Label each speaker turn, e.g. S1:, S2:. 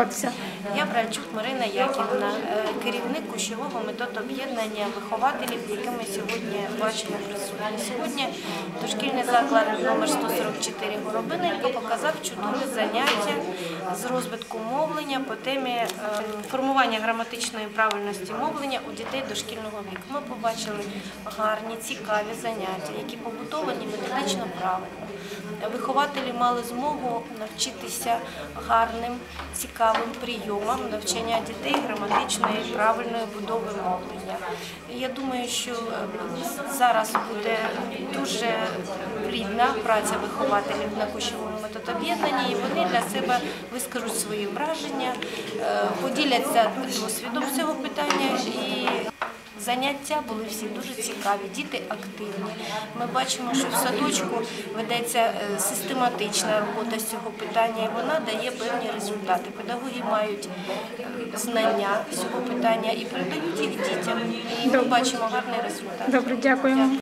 S1: спілкуватися.
S2: Я Бральчук Марина Яківна, е, керівник кущового методоб'єднання вихователів, які ми сьогодні бачимо присутні. Сьогодні дошкільний заклад номер 144 Горобиненько показав чудове заняття з розвитку мовлення по темі е, формування граматичної правильності мовлення у дітей дошкільного віку. Ми побачили гарні, цікаві заняття, які побутовані методично правильно. Вихователі мали змогу навчитися гарним, цікавим прийомом навчання дітей граматичної правильної будови мовлення. Я думаю, що е, зараз буде дуже плідна праця вихователів на кущовому методоб'єднанні, і вони для себе вискажуть свої враження, е, поділяться досвідом цього питання. Заняття були всі дуже цікаві, діти активні. Ми бачимо, що в садочку ведеться е, систематична робота з цього питання, і вона дає певні результати. Педагоги мають е, знання з цього питання і передають їх дітям. І ми бачимо гарний результат.
S1: Добре, дякуємо.